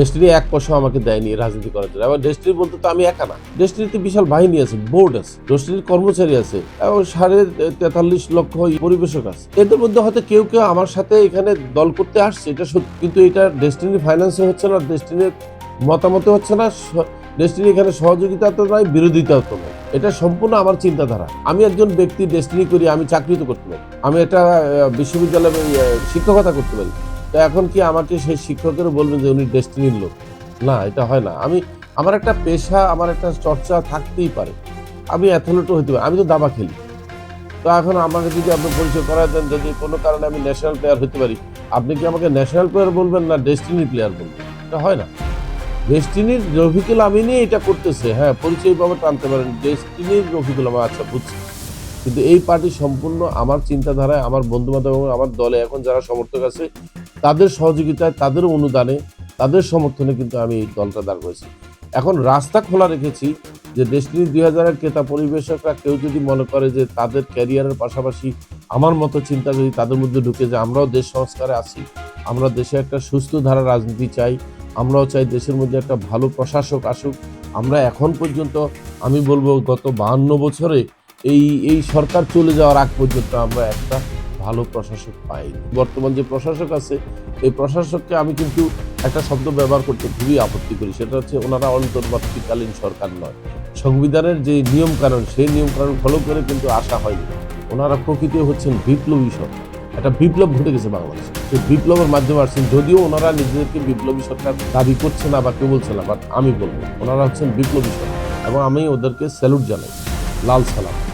Destiny এক পয়সা আমাকে দেয়নি রাজনীতি করার জন্য। এবং ডেস্টিনি বলতে তো আমি একা না। ডেস্টিনিতে বিশাল বাহিনী আছে বোর্ড আছে ডেস্টিনির কর্মচারী আছে এবং সাড়ে তেতাল্লিশ লক্ষ পরিবেশক আছে। এদের মধ্যে হয়তো কেউ কেউ আমার সাথে এখানে দল করতে আসছে এটা সত্যি কিন্তু এটা ডেস্টিনি ফাইন্যান্সে হচ্ছে না ডেস্টিনির মতামতে হচ্ছে না ডেস্টিনি এখানে সহযোগিতা তো নয় বিরোধিতাও তো নয়। এটা সম্পূর্ণ আমার চিন্তাধারা। আমি একজন ব্যক্তি ডেস্টিনি করি আমি চাকরি তো করতে পারি। আমি আহ, বিশ্ববিদ্যালয়ে শিক্ষকতা করতে পারি। তো এখন কি আমাকে সেই শিক্ষকেরও বলবেন যে উনি ডেস্টিনির লোক? না, এটা হয় না। আমি, আমার একটা পেশা, আমার একটা চর্চা থাকতেই পারে। আমি অ্যাথলেটও হতে পারি। আমি তো দাবা খেলি। তো এখন আমাকে যদি আপনি পরিচয় করায় দেন, যদি কোনো কারণে আমি ন্যাশনাল প্লেয়ার হতে পারি, আপনি কি আমাকে ন্যাশনাল প্লেয়ার বলবেন না ডেস্টিনি প্লেয়ার বলবেন? এটা হয় না। ডেস্টিনির রফিকুল আমিনই এটা করতেছে। হ্যাঁ পরিচয় পাবে টানতে পারেন। ডেস্টিনির রফিকুল আমিন আচ্ছা বুঝছি। কিন্তু এই পার্টি সম্পূর্ণ আমার চিন্তাধারায়, আমার বন্ধু বান্ধব এবং আমার দলে এখন যারা সমর্থক আছে তাদের সহযোগিতায়, তাদের অনুদানে, তাদের সমর্থনে কিন্তু আমি এই দলটা দাঁড় করেছি। এখন রাস্তা খোলা রেখেছি যে ডেস্টিনি দুই হাজারের ক্রেতা পরিবেশকরা কেউ যদি মনে করে যে তাদের ক্যারিয়ারের পাশাপাশি আমার মতো চিন্তা যদি তাদের মধ্যে ঢুকে যে আমরাও দেশ সংস্কারে আছি। আমরা দেশে একটা সুস্থ ধারা রাজনীতি চাই। আমরাও চাই দেশের মধ্যে একটা ভালো প্রশাসক আসুক। আমরা এখন পর্যন্ত, আমি বলব গত বাহান্ন বছরে এই এই সরকার চলে যাওয়ার আগ পর্যন্ত আমরা একটা ভালো প্রশাসক পাইনি। বর্তমান যে প্রশাসক আছে, এই প্রশাসককে আমি কিন্তু একটা শব্দ ব্যবহার করতে খুবই আপত্তি করি। সেটা হচ্ছে ওনারা অন্তর্বর্তীকালীন সরকার নয়। সংবিধানের যে নিয়ম কানুন সেই নিয়ম কানুন ফলো করে কিন্তু আসা হয়নি। ওনারা প্রকৃতি হচ্ছেন বিপ্লবী সরকার। একটা বিপ্লব ঘটে গেছে বাংলাদেশে। সেই বিপ্লবের মাধ্যমে আসছেন। যদিও ওনারা নিজেদেরকে বিপ্লবী সরকার দাবি করছে না বা কেউ বলছে না, বাট আমি বলব, ওনারা হচ্ছেন বিপ্লবী সরকার। এবং আমি ওদেরকে স্যালুট জানাই। লাল সালাম।